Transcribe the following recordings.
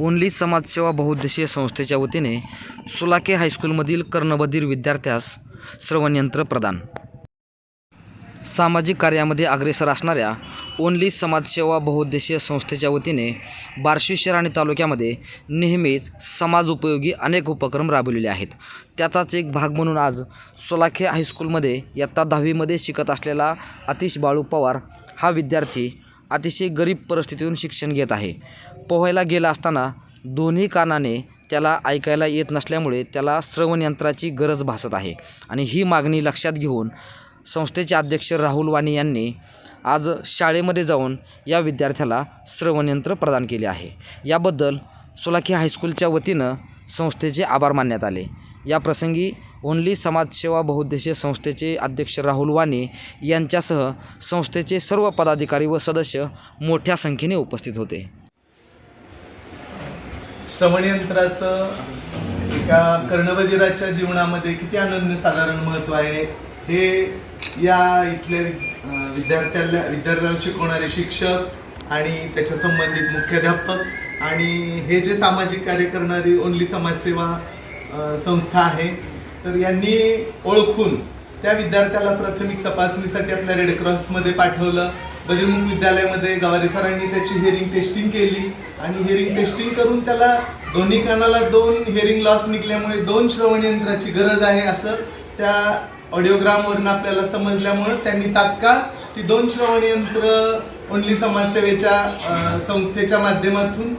Only समाजसेवा बहुउद्देशीय संस्थेच्या वतीने सुलाके हायस्कूलमधील कर्णबधीर विद्यार्थ्यास श्रवणयंत्र प्रदान. सामाजिक कार्यामध्ये अग्रेसर असणाऱ्या ओनली समाजसेवा बहुउद्देशीय संस्थेच्या वतीने बार्शी शहर आणि तालुक्यामध्ये नेहमीच समाज उपयोगी अनेक उपक्रम राबवलेले आहेत. त्याचाच एक भाग म्हणून आज सोलाखे हायस्कूलमध्ये इयत्ता दहावीमध्ये शिकत असलेला अतिश बाळू पवार हा विद्यार्थी अतिशय गरीब परिस्थितीतून शिक्षण घेत आहे. पोहायला गेला असताना दोन्ही कानाने त्याला ऐकायला येत नसल्यामुळे त्याला श्रवणयंत्राची गरज भासत आहे. आणि ही मागणी लक्षात घेऊन संस्थेचे अध्यक्ष राहुल वाणी यांनी आज शाळेमध्ये जाऊन या विद्यार्थ्याला श्रवणयंत्र प्रदान केले आहे. याबद्दल सोलाखी हायस्कूलच्या वतीनं संस्थेचे आभार मानण्यात आले. या प्रसंगी ओनली समाजसेवा बहुउद्देशीय संस्थेचे अध्यक्ष राहुल वाणी यांच्यासह संस्थेचे सर्व पदाधिकारी व सदस्य मोठ्या संख्येने उपस्थित होते. श्रवणयंत्राचं एका कर्णबधिराच्या जीवनामध्ये किती अनन्य साधारण महत्त्व आहे? हे या इथल्या विद्यार्थ्याला विद्यार्थ्याला शिकवणारे शिक्षक आणि त्याच्या संबंधित मुख्याध्यापक आणि हे जे सामाजिक कार्य करणारी ओनली समाजसेवा संस्था आहे तर यांनी ओळखून त्या विद्यार्थ्याला प्राथमिक तपासणीसाठी आपल्या रेडक्रॉसमध्ये पाठवलं. बजरंग विद्यालयामध्ये गवारी सरांनी त्याची हेअरिंग टेस्टिंग केली आणि हेअरिंग टेस्टिंग करून त्याला दोन्ही कानाला दोन हेअरिंग लॉस निघल्यामुळे दोन श्रवण यंत्राची गरज आहे असं त्या ऑडिओग्रामवरून आपल्याला समजल्यामुळं त्यांनी तात्काळ ती दोन श्रवण यंत्र ओनली समाजसेवेच्या संस्थेच्या माध्यमातून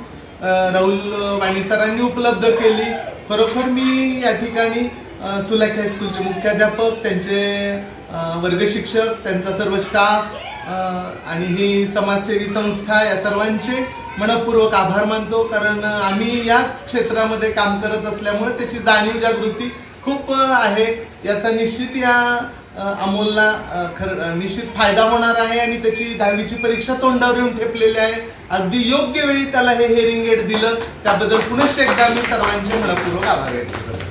राहुल वाणी सरांनी उपलब्ध केली. खरोखर मी या ठिकाणी अं, हायस्कूलचे मुख्याध्यापक त्यांचे वर्ग शिक्षक त्यांचा सर्व स्टाफ आणि ही समाजसेवी संस्था या सर्वांचे मनपूर्वक आभार मानतो. कारण आम्ही याच क्षेत्रामध्ये काम करत असल्यामुळे त्याची जाणीव जागृती खूप आहे. याचा निश्चित या अमोलला खर निश्चित फायदा होणार आहे आणि त्याची दहावीची परीक्षा तोंडावर येऊन ठेपलेली आहे. अगदी योग्य वेळी त्याला हे हेअरिंग एड दिलं. त्याबद्दल पुनश्च एकदा मी सर्वांचे मनपूर्वक आभार व्यक्त करतो.